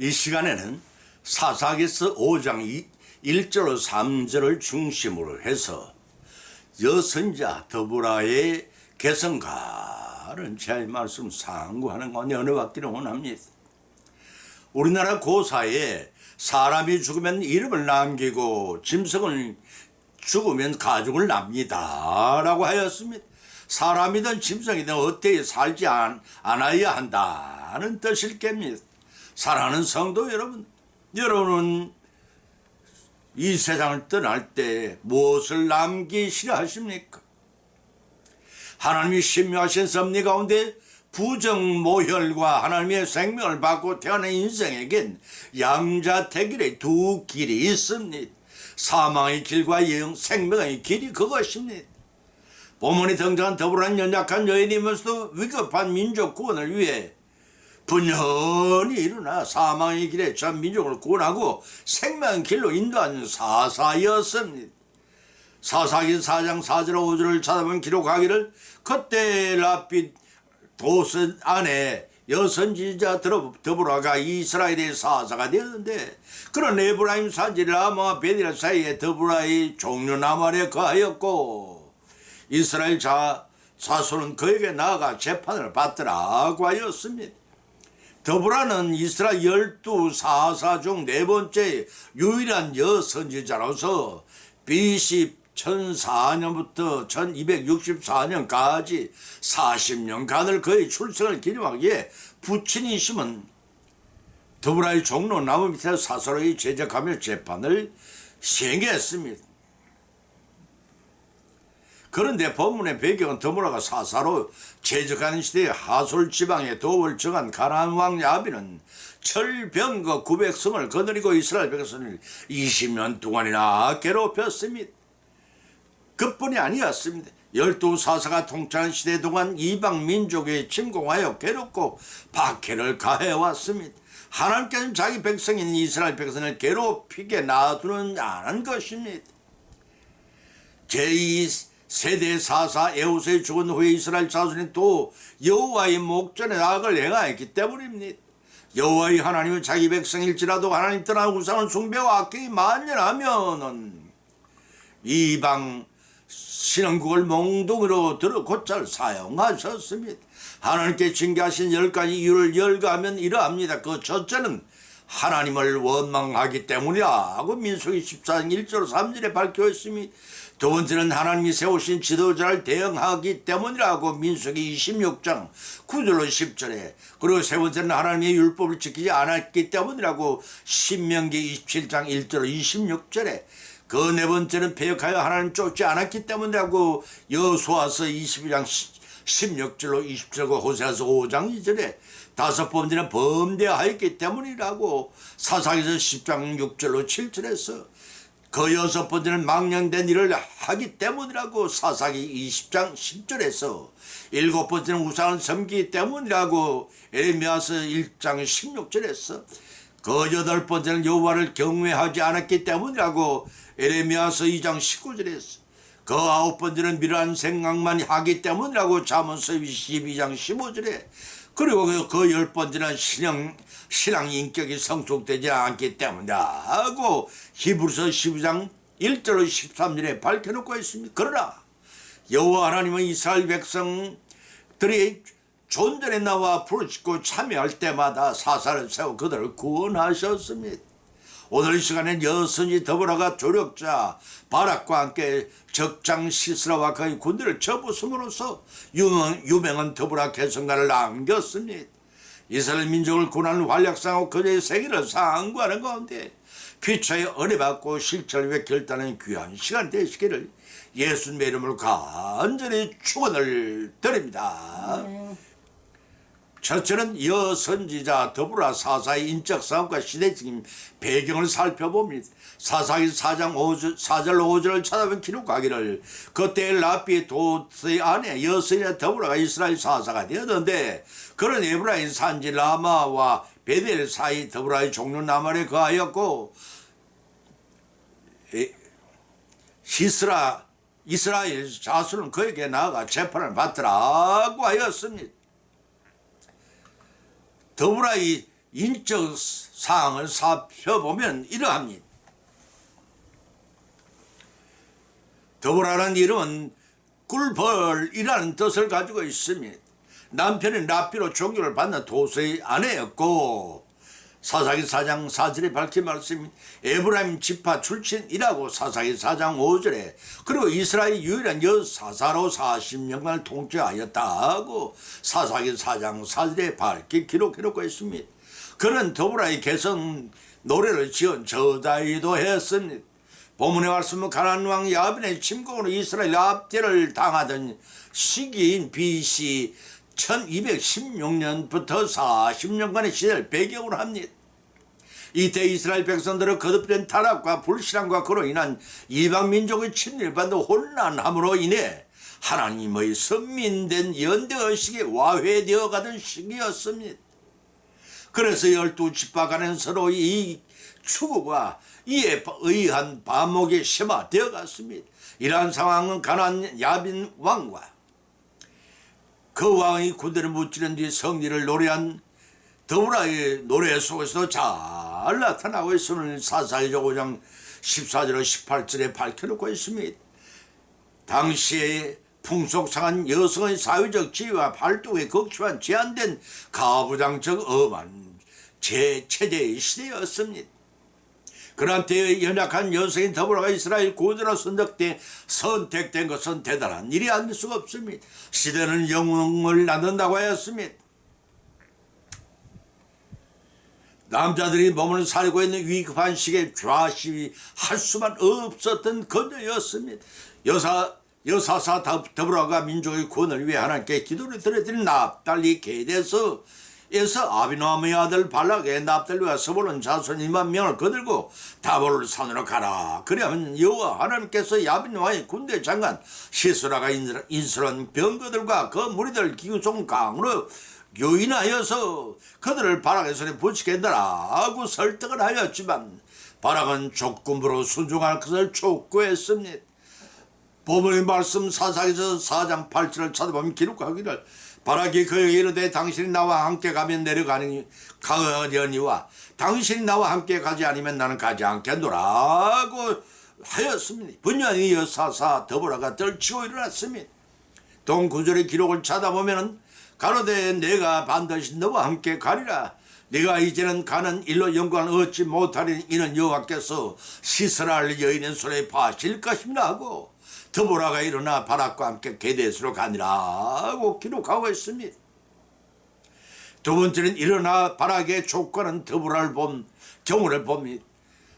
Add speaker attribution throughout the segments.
Speaker 1: 이 시간에는 사사기서 5장 1절 3절을 중심으로 해서 여선자 더불어의 개성가는 제 말씀 상고하는 가운데 은혜 받기를 원합니다. 우리나라 고사에 사람이 죽으면 이름을 남기고 짐승을 죽으면 가죽을 납니다. 라고 하였습니다. 사람이든 짐승이든 어떻게 살지 않, 않아야 한다는 뜻일 겁니다. 사랑하는 성도 여러분, 여러분은 이 세상을 떠날 때 무엇을 남기시려 하십니까? 하나님이 신묘하신 섭리 가운데 부정 모혈과 하나님의 생명을 받고 태어난 인생에겐 양자택일의 두 길이 있습니다. 사망의 길과 영, 생명의 길이 그것입니다. 본문이 등장한 더불어난 연약한 여인이면서도 위급한 민족 구원을 위해 분연히 일어나 사망의 길에 전 민족을 구원하고 생명의 길로 인도하는 사사였습니다. 사사기 4장 4절 5절을 찾아보면 기록하기를 그때 라빛 도선 안에 여선지자 더불어가 이스라엘의 사사가 되었는데 그런 에브라임 산지 라마 베디라 사이에 더불어의 종류 나말에 거하였고 이스라엘 자 사손은 그에게 나아가 재판을 받더라고 하였습니다. 더불어는 이스라엘 열두 사사 중 네 번째 유일한 여선지자로서 BC 1004년부터 1264년까지 40년간을 그의 출생을 기념하기에 부친이심은 더불어의 종로 나무 밑에 사서로이 제작하며 재판을 시행했습니다. 그런데 본문의 배경은 더불어가 사사로 제적하는 시대에 하솔 지방에 도읍을 정한 가나안 왕 야비는 철병거 900성을 거느리고 이스라엘 백성을 20년 동안이나 괴롭혔습니다. 그뿐이 아니었습니다. 열두 사사가 통치한 시대 동안 이방 민족에 침공하여 괴롭고 박해를 가해왔습니다. 하나님께서는 자기 백성인 이스라엘 백성을 괴롭히게 놔두는 않은 것입니다. 제2 세대 사사 에우스의 죽은 후에 이스라엘 자손이 또 여호와의 목전에 악을 행하였기 때문입니다. 여호와의 하나님은 자기 백성일지라도 하나님 떠난 우상을 숭배와 악행이 만연하면은 이방 신앙국을 몽둥이로 들어 곧잘 사용하셨습니다. 하나님께 징계하신 열 가지 이유를 열거하면 이러합니다. 그 첫째는 하나님을 원망하기 때문이라고 민수기 14장 1절 3절에 밝혀 있으니 두 번째는 하나님이 세우신 지도자를 대응하기 때문이라고 민수기 26장 9절로 10절에. 그리고 세 번째는 하나님의 율법을 지키지 않았기 때문이라고 신명기 27장 1절 26절에. 그 네 번째는 배역하여 하나님 쫓지 않았기 때문이라고 여수와서 22장 16절로 20절과 호세아서 5장 2절에 다섯 번째는 범대하였기 때문이라고 사사기서 10장 6절로 7절에서 그 여섯 번째는 망령된 일을 하기 때문이라고 사사기 20장 10절에서 일곱 번째는 우상을 섬기기 때문이라고 에레미야서 1장 16절에서 그 여덟 번째는 여호와를 경외하지 않았기 때문이라고 에레미야서 2장 19절에서 그 아홉 번째는 미련한 생각만 하기 때문이라고 잠언서 22장 15절에 그리고 그 열 번째는 신앙 신앙 인격이 성숙되지 않기 때문이라고 히브리서 12장 1절로 13절에 밝혀놓고 있습니다. 그러나 여호와 하나님은 이스라엘 백성들이 존전에 나와 부르짖고 참여할 때마다 사사를 세워 그들을 구원하셨습니다. 오늘 이 시간엔 여선이 더불어가 조력자 바락과 함께 적장 시스라와 그의 군대를 접었음으로써 유명, 유명한 더불어 개성가를 남겼습니다. 이스라엘 민족을 구하는 활약상하고 그의 세계를 상고하는 가운데 피차에 은혜받고 실천을 위해 결단하는 귀한 시간 되시기를 예수님의 이름으로 간절히 축원을 드립니다. 첫째는 여선지자 더불어 사사의 인적 싸움과 시대적인 배경을 살펴봅니다. 사사기 4장 5절, 4절 5절을 찾아보면 기록하기를 그때 라비 도스의 아내 여선이자 더불어가 이스라엘 사사가 되었는데 그런 에브라임 산지 라마와 베델 사이 더불어의 종류 나말에 거하였고 에, 시스라 이스라엘 자손은 그에게 나아가 재판을 받더라고 하였습니다. 더불어 이 인적 사항을 살펴보면 이러합니다. 더불어라는 이름은 꿀벌이라는 뜻을 가지고 있습니다. 남편이 랍비로 종교를 받는 도서의 아내였고 사사기 4장 4절에 밝힌 말씀이 에브라임 지파 출신이라고 사사기 4장 5절에 그리고 이스라엘 유일한 여사사로 40년간을 통치하였다고 사사기 4장 4절에 밝게 기록해놓고 있습니다. 그는 더불어의 개성 노래를 지은 저자이도 했습니다. 본문의 말씀은 가나안 왕 야빈의 침공으로 이스라엘 압제를 당하던 시기인 BC 1216년부터 40년간의 시대를 배경으로 합니다. 이때 이스라엘 백성들은 거듭된 타락과 불신앙과 그로 인한 이방 민족의 받는 혼란함으로 인해 하나님의 선민된 연대의식이 와회되어 가던 시기였습니다. 그래서 열두 지파 간은 서로 이 추구가 이에 의한 반목이 심화되어 갔습니다. 이러한 상황은 가난 야빈 왕과 그 왕이 군대를 무찌른 뒤 성리를 노래한 더불어의 노래 속에서도 잘 나타나고 있음을 사사기적 5장 14절 18절에 밝혀놓고 있습니다. 당시에 풍속상한 여성의 사회적 지위와 활동에 극심한 제한된 가부장적 엄한 제체제의 시대였습니다. 그러한 때에 연약한 여성인 더불어가 이스라엘 구원으로 선택돼 선택된 것은 대단한 일이 아닐 수가 없습니다. 시대는 영웅을 낳는다고 하였습니다. 남자들이 몸을 살고 있는 위급한 시기에 좌시할 수만 없었던 건조였습니다. 여사 여사사 더불어가 민족의 구원을 위해 하나님께 기도를 드려드린 납달리 계대에서 에서 아비노함의 아들 발락의 납달리와 서볼은 자손 2만 명을 거들고 다볼을 산으로 가라. 그러면 여호와 하나님께서 야빈와의 군대 장관 시스라가 인솔한 병거들과 그 무리들 기우송 강으로 요인하여서 그들을 바락의 손에 붙이겠느라고 설득을 하였지만 바락은 조건부로 순종할 것을 촉구했습니다. 보문의 말씀 사사기서 4장 8절을 찾아보면 기록하기를 바라기 그에게 이르되 당신이 나와 함께 가면 내려가니 가려니와 당신이 나와 함께 가지 않으면 나는 가지 않겠노라고 하였습니다. 분명히 여사사 더불어가 떨치고 일어났습니다. 동구절의 기록을 찾아보면 가로되 내가 반드시 너와 함께 가리라. 네가 이제는 가는 일로 영광을 얻지 못하리니 이는 여호와께서 시스라를 여인의 손에 파실 것입니다 하고 드보라가 일어나 바락과 함께 게데스로 가니라고 기록하고 있습니다. 두 번째는 일어나 바락의 조건은 드보라를 본 경우를 봅니다.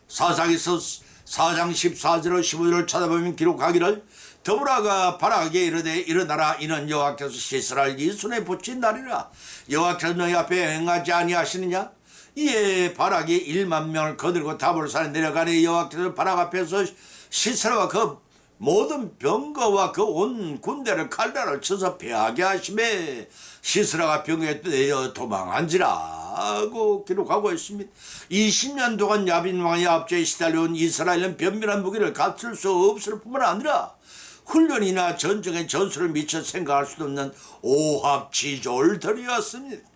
Speaker 1: 사상에서 4장 14절 15절을 찾아보면 기록하기를 더불어가 바락에 이르되 일어나라 이는 여호와께서 시스라를 이 손에 붙인 날이라 여호와께서 너희 앞에 행하지 아니하시느냐 이에 바락이 1만 명을 거들고 다볼산에 내려가니 여호와께서 바락 앞에서 시스라와 그 모든 병거와 그 온 군대를 칼날을 쳐서 패하게 하심에 시스라가 병에 내어 도망한지라고 기록하고 있습니다. 20년 동안 야빈 왕의 압제에 시달려온 이스라엘은 변밀한 무기를 갖출 수 없을 뿐만 아니라 훈련이나 전쟁의 전술을 미처 생각할 수도 없는 오합지졸들이었습니다.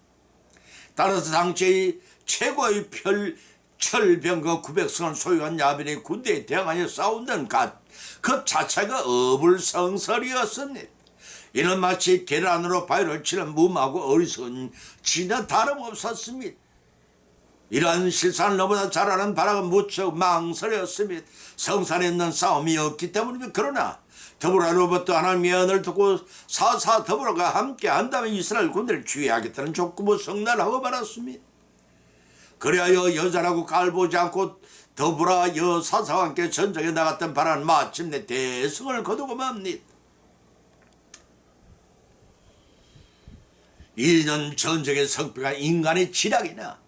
Speaker 1: 따라서 당시의 최고의 펼, 철병거 900성을 소유한 야빈의 군대에 대항하여 싸운다는 그 자체가 어불성설이었습니다. 이는 마치 계란으로 바위를 치는 무하고 어리석은 진짜 다름없었습니다. 이러한 실산을 너무나 잘 아는 바락은 무척 망설였습니다. 성산에 있는 싸움이 없기 때문입니다. 그러나 더불어로부터 하나님의 언을 듣고 사사 더불어가 함께 한다면 이스라엘 군대를 주의하겠다는 족구부 성난하고 말았습니다. 그리하여 여자라고 깔보지 않고 더불어 여 사사와 함께 전쟁에 나갔던 바라는 마침내 대승을 거두고 맙니다. 이는 전쟁의 성패가 인간의 지략이나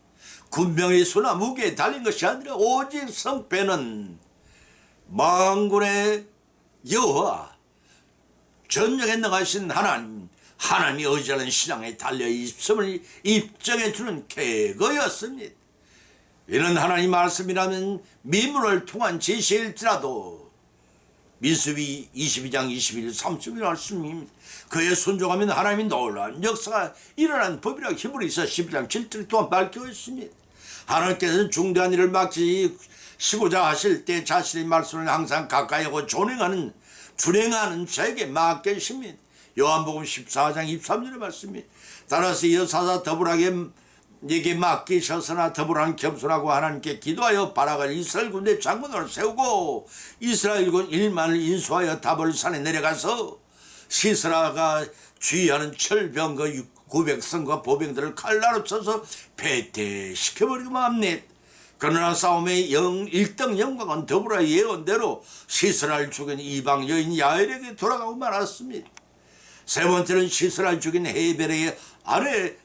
Speaker 1: 군병의 수나 무기에 달린 것이 아니라 오직 성패는 망군의 여호와 전쟁에 나가신 하나님 하나님이 의지하는 신앙에 달려 있음을 입증해 주는 계거였습니다. 이는 하나님 말씀이라면 미문을 통한 지시일지라도 민수기 22장 21, 30일 말씀입니다. 그의 순종하면 하나님이 놀라운 역사가 일어난 법이라 히브리서 12장 7절 또한 밝혀 있습니다. 하나님께서는 중대한 일을 맡기시고자 하실 때 자신의 말씀을 항상 가까이 하고 존행하는 준행하는 자에게 맡기십니다. 요한복음 14장 23절의 말씀입니다. 따라서 여사사 더불하게 내게 맡기셨으나 더불어는 겸손하고 하나님께 기도하여 바라갈 이스라엘 군대 장군을 세우고 이스라엘군 1만을 인수하여 다볼 산에 내려가서 시스라가 주의하는 철병과 900성과 보병들을 칼라로 쳐서 패퇴시켜버리고 합니다. 그러나 싸움의 영, 1등 영광은 더불어 예언대로 시스라를 죽인 이방 여인 야엘에게 돌아가고 말았습니다. 세 번째는 시스라를 죽인 헤벨의 아내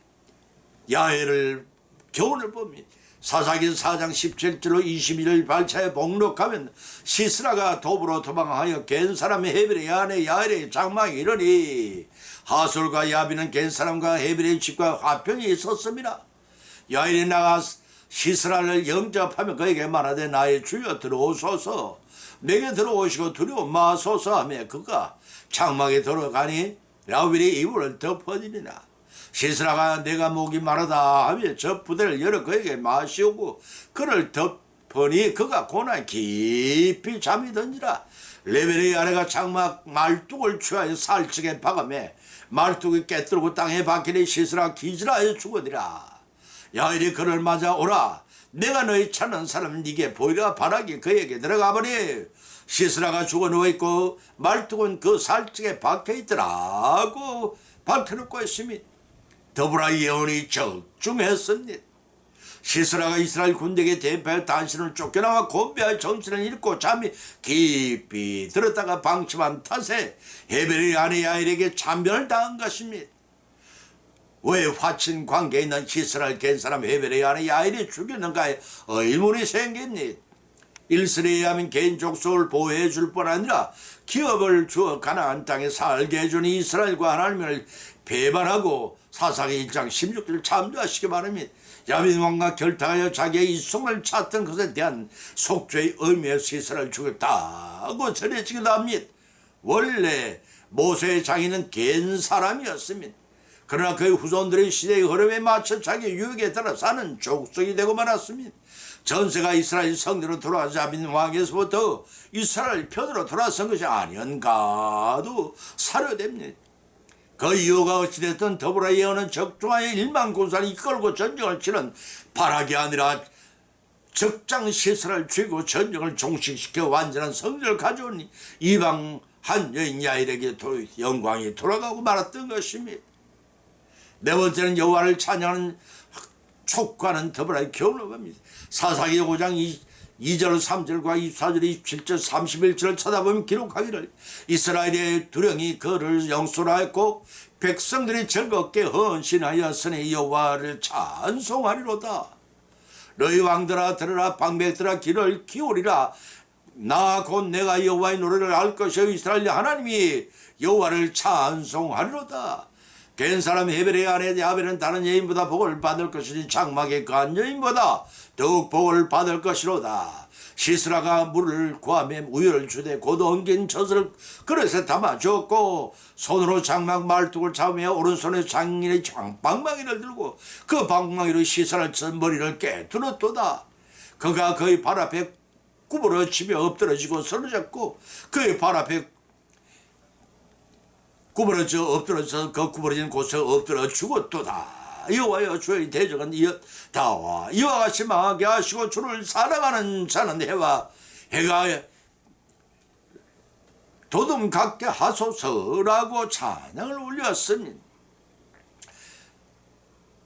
Speaker 1: 야엘을 교훈을 봅니다. 사사기 4장 17절로 21절 발차에 복록하면 시스라가 도부로 도망하여 겐 사람의 헤벨의 아내 야엘의 장막에 이르니 하솔과 야비는 겐 사람과 헤벨의 집과 화평이 있었습니다. 야엘이 나가 시스라를 영접하며 그에게 말하되 나의 주여 들어오소서 내게 들어오시고 두려워 마소서 하며 그가 장막에 들어가니 라벨이 이불을 덮어지니라 시스라가 내가 목이 마르다 하며 저 부대를 열어 그에게 마시오고 그를 덮으니 그가 고난 깊이 잠이 든지라. 레벨의 아내가 장막 말뚝을 취하여 살찌게 박아매 말뚝이 깨뜨리고 땅에 박히니 시스라 기지라하여 죽으니라. 야일이 그를 맞아 오라. 내가 너희 찾는 사람 네게 보이라 바라기 그에게 들어가 버리. 시스라가 죽어 누워있고 말뚝은 그 살찌게 박혀있더라고. 밝혀놓고 있으니 더불어 예언이 적중했습니다. 시스라가 이스라엘 군대에게 대패 단신을 쫓겨나와 곤비할 정신을 잃고 잠이 깊이 들었다가 방심한 탓에 헤벨의 아내 야일에게 참변을 당한 것입니다. 왜 화친 관계에 있는 시스라를 깬 사람 헤벨의 아내 야일이 죽였는가에 의문이 생겼니? 일슬에 하면 개인 족속을 보호해 줄 뿐 아니라 기업을 주어 가나안 땅에 살게 해준 이스라엘과 하나님을 배반하고 사사기 1장 16절 참조하시기 바랍니다. 야민 왕과 결탁하여 자기의 이송을 찾던 것에 대한 속죄의 의미의 시설을 주겠다고 전해지기도 합니다. 원래 모세의 장인은 갠 사람이었습니다. 그러나 그의 후손들의 시대의 흐름에 맞춰 자기 유익에 따라 사는 족속이 되고 말았습니다. 전세가 이스라엘 성대로 돌아가자 민 왕에서부터 이스라엘 편으로 돌아선 것이 아니언가도 사료됩니다. 그 이유가 어찌됐든 더불어 예언은 적중하여 일만 군사를 이끌고 전쟁을 치는 바락이 아니라 적장 시설을 쥐고 전쟁을 종식시켜 완전한 성전을 가져온 이방 한 여인 야일에게 도- 영광이 돌아가고 말았던 것입니다. 네 번째는 여호와를 찬양하는 촉과는 더불어 교훈을 겁니다. 사사기 5장 2, 절 3절과 24절, 27절, 31절을 쳐다보면 기록하기를 이스라엘의 두령이 그를 영소하였고 백성들이 즐겁게 헌신하였으니 여호와를 찬송하리로다. 너희 왕들아 들으라 방백들아 귀를 기울이라 나 곧 내가 여호와의 노래를 알 것이요 이스라엘 하나님이 여호와를 찬송하리로다. 겐 사람 헤벨의 아내 야벨은 다른 여인보다 복을 받을 것이니 장막에 간 여인보다 더욱 복을 받을 것이로다. 시스라가 물을 구하며 우유를 주되 곧 엉긴 젖을 그릇에 담아 주었고 손으로 장막 말뚝을 잡으며 오른손에 장인의 장방망이를 들고 그 방망이로 시스라를 친 머리를 깨뚫었도다. 그가 그의 발 앞에 구부러치며 엎드러지고 쓰러졌고 그의 발 앞에 구부러져 엎드러져 그 구부러진 곳에 엎드려 죽었도다. 여호와여 주의 대적은 이어 다와 이와 같이 망하게 하시고 주를 사랑하는 자는 해와 해가 도둠 갖게 하소서라고 찬양을 올렸습니다.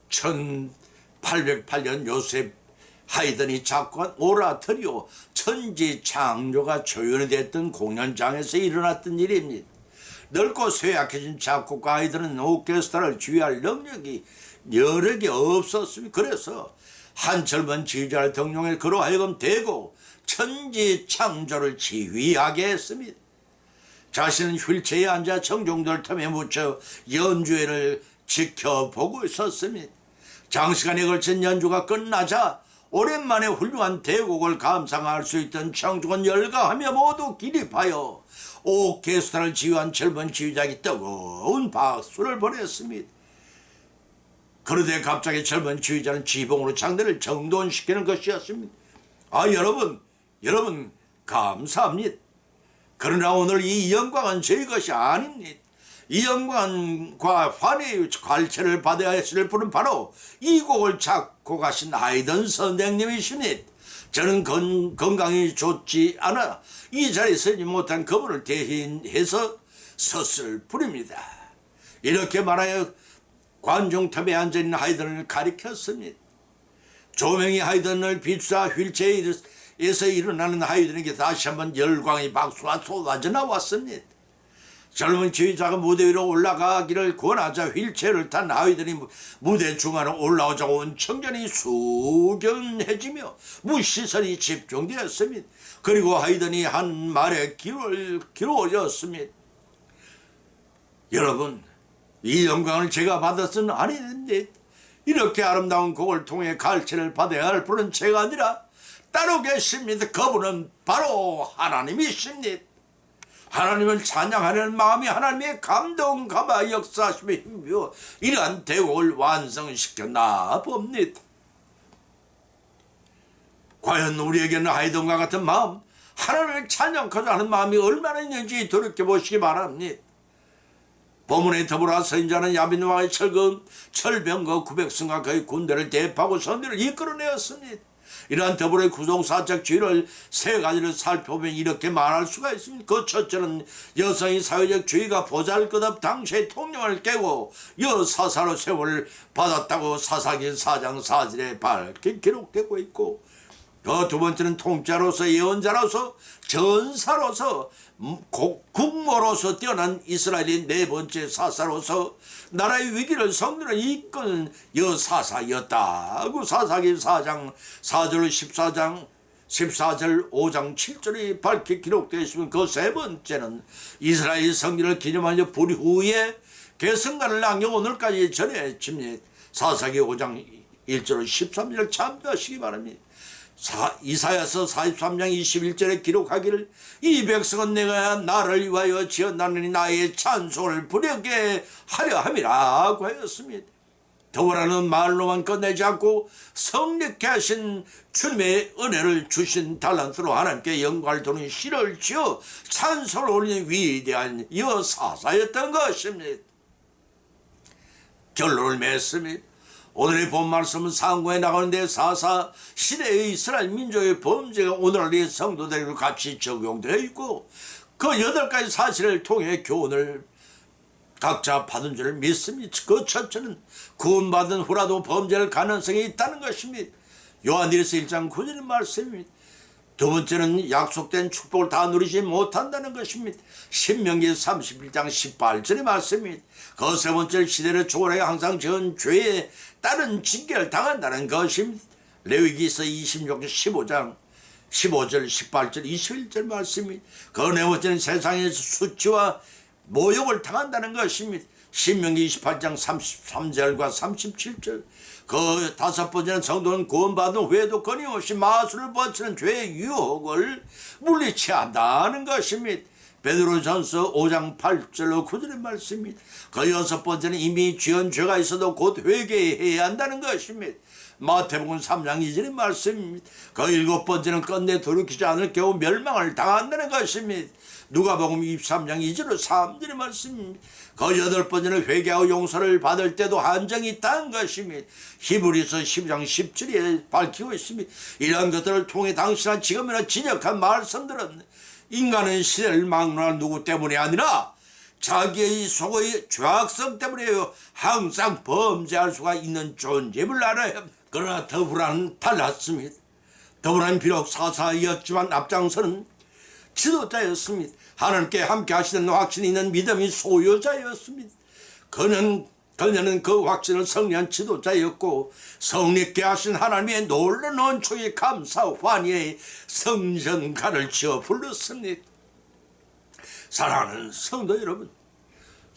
Speaker 1: 1808년 요셉 하이든이 작곡한 오라터리오 천지 창조가 조연이 됐던 공연장에서 일어났던 일입니다. 넓고 쇠약해진 작곡가 아이들은 오케스트라를 지휘할 능력이 여력이 없었습니다. 그래서 한 젊은 지휘자를 등용해 그로 하여금 대고 천지 창조를 지휘하게 했습니다. 자신은 휠체어에 앉아 청중들 틈에 묻혀 연주회를 지켜보고 있었습니다. 장시간에 걸친 연주가 끝나자 오랜만에 훌륭한 대곡을 감상할 수 있던 청중은 열광하며 모두 기립하여 오케스트라를 지휘한 젊은 지휘자에게 뜨거운 박수를 보냈습니다. 그런데 갑자기 젊은 지휘자는 지붕으로 장대를 정돈시키는 것이었습니다. 아 여러분, 여러분 감사합니다. 그러나 오늘 이 영광은 저희 것이 아닙니다. 이 영광과 환희의 갈채를 받아야 했을 분은 바로 이 곡을 작곡하신 하이든 선생님이십니다. 저는 건, 건강이 좋지 않아 이 자리에 서지 못한 그분을 대신해서 섰을 뿐입니다. 이렇게 말하여 관중탑에 앉아있는 하이든을 가리켰습니다. 조명이 하이든을 비추자 휠체어에서 일어나는 하이든에게 다시 한번 열광의 박수가 쏟아져 나왔습니다. 젊은 지휘자가 무대 위로 올라가기를 권하자 휠체어를 탄 하이든이 무대 중앙으로 올라오자 온 청년이 숙연해지며 무시선이 집중되었습니다. 그리고 하이든이 한 말에 귀를 기울였습니다. 여러분, 이 영광을 제가 받았은 아닌데 이렇게 아름다운 곡을 통해 갈채를 받아야 할 분은 제가 아니라 따로 계십니다. 그분은 바로 하나님이십니다. 하나님을 찬양하는 마음이 하나님의 감동 감화 역사하심에 힘입어 이러한 대곡을 완성시켰나 봅니다. 과연 우리에게는 하이든과 같은 마음, 하나님을 찬양하자 하는 마음이 얼마나 있는지 돌이켜보시기 바랍니다. 보문에 더불어 선자는 야빈 왕의 철금, 철병과 구백성과 그의 군대를 대파고 선대를 이끌어내었습니다. 이러한 더불어의 구동사적 주의를 세 가지를 살펴보면 이렇게 말할 수가 있습니다. 그 첫째는 여성의 사회적 주의가 보잘것없 당시의 통념을 깨고 여사사로 세월을 받았다고 사사기 사장 사질에 밝게 기록되고 있고 그두 번째는 통자로서 예언자로서 전사로서 음, 고- 국모로서 뛰어난 이스라엘의 네 번째 사사로서 나라의 위기를 성리를 이끈 여사사였다고 사사기 4장 4절 14장 14절 5장 7절이 밝게 기록되어 있으면 그 세 번째는 이스라엘 성리를 기념하여 불 후에 개성관을 남겨 오늘까지 전해집니다. 사사기 5장 1절 13절 참조하시기 바랍니다. 사, 이사야서 43장 21절에 기록하기를 이 백성은 내가 나를 위하여 지었나니 나의 찬송을 부르게 하려 함이라고 하였습니다. 더불어는 말로만 끝내지 않고 성립케 하신 주님의 은혜를 주신 달란트로 하나님께 영광을 도는 시를 지어 찬송을 올리는 위대한 여사사였던 것입니다. 결론을 맺습니다. 오늘의 본 말씀은 상고에 나가는데 사사 시대의 이스라엘 민족의 범죄가 오늘의 성도들에게 같이 적용되어 있고 그 여덟 가지 사실을 통해 교훈을 각자 받은 줄을 믿습니다. 그 첫째는 구원받은 후라도 범죄할 가능성이 있다는 것입니다. 요한일서 1장 9절 말씀입니다. 두 번째는 약속된 축복을 다 누리지 못한다는 것입니다. 신명기 31장 18절의 말씀입니다. 그 세 번째 시대를 초월해 항상 전 죄에 따른 징계를 당한다는 것입니다. 레위기서 26장 15장 15절 18절 21절 말씀입니다. 그네 번째는 세상에서 수치와 모욕을 당한다는 것입니다. 신명기 28장 33절과 37절 그 다섯 번째는 성도는 구원받은 후에도 끊임없이 마술을 버치는 죄의 유혹을 물리쳐야 한다는 것입니다. 베드로전서 5장 8절로 9절의 말씀입니다. 그 여섯 번째는 이미 지은 죄가 있어도 곧 회개해야 한다는 것입니다. 마태복음 3장 2절의 말씀입니다. 그 일곱 번째는 끝내 돌이키지 않을 겨우 멸망을 당한다는 것입니다. 누가복음 23장 2절로 3절의 말씀입니다. 그 여덟 번째는 회개하고 용서를 받을 때도 한정이 있다는 것입니다. 히브리서 10장 10절에 밝히고 있습니다. 이러한 것들을 통해 당신은 지금이나 진역한 말씀들은 인간은 시대를 막론한 누구 때문이 아니라 자기의 속의 죄악성 때문에요. 항상 범죄할 수가 있는 존재임을 알아야 합니다. 그러나 더불어는 달랐습니다. 더불어는 비록 사사이었지만 앞장서는 지도자였습니다. 하나님께 함께 하시는 확신이 있는 믿음이 소유자였습니다. 그는 그녀는 그 확신을 성리한 지도자였고 성립케 하신 하나님의 놀라운 원초의 감사 환희의 성전가를 지어 불렀습니다. 사랑하는 성도 여러분,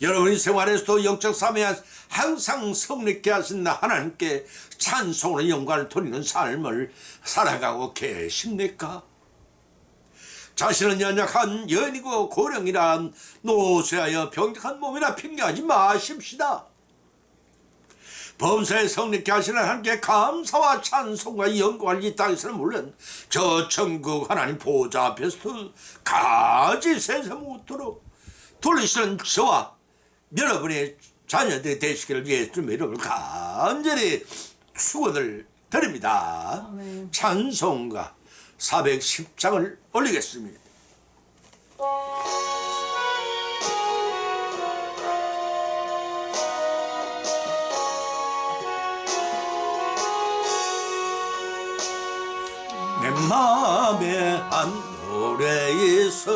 Speaker 1: 여러분이 생활에서도 영적 삶에 항상 성립케 하신 하나님께 찬송으로 영광을 돌리는 삶을 살아가고 계십니까? 자신은 연약한 여인이고 고령이란 노쇠하여 병적한 몸이라 핑계하지 마십시다. 범사에 성립케 하시는 하나님께 감사와 찬송과 영광을 이 땅에서는 물론 저 천국 하나님 보좌 앞에서도 가지 세상 못도록 돌리시는 저와 여러분의 자녀들이 되시기를 위해 좀 여러분을 간절히 축원을 드립니다. 찬송가 410장을 올리겠습니다. 맘에 한 노래 있어.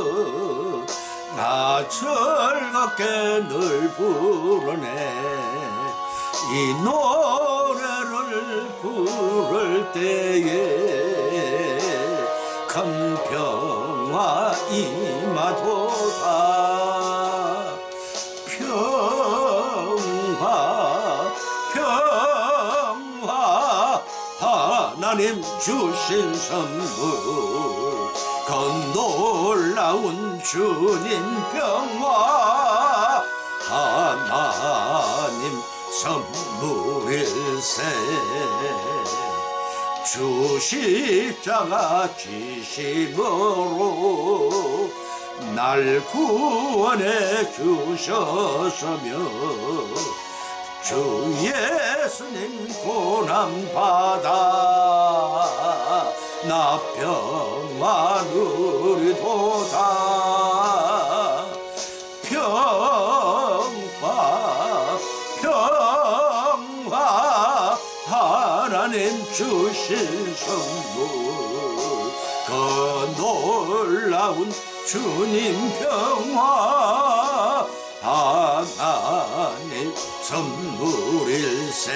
Speaker 1: 나 즐겁게 늘 부르네. 이 노래를 부를 때에 큰 평화 임하도다 하나님 주신 선물 그 놀라운 주님 평화 하나님 선물일세. 주 십자가 지심으로 날 구원해 주셨으며 주 예수님 고난 받아 나 평화 누리도다. 평화 평화 하나님 주신 선물. 그 놀라운 주님 평화 하나님 선물일세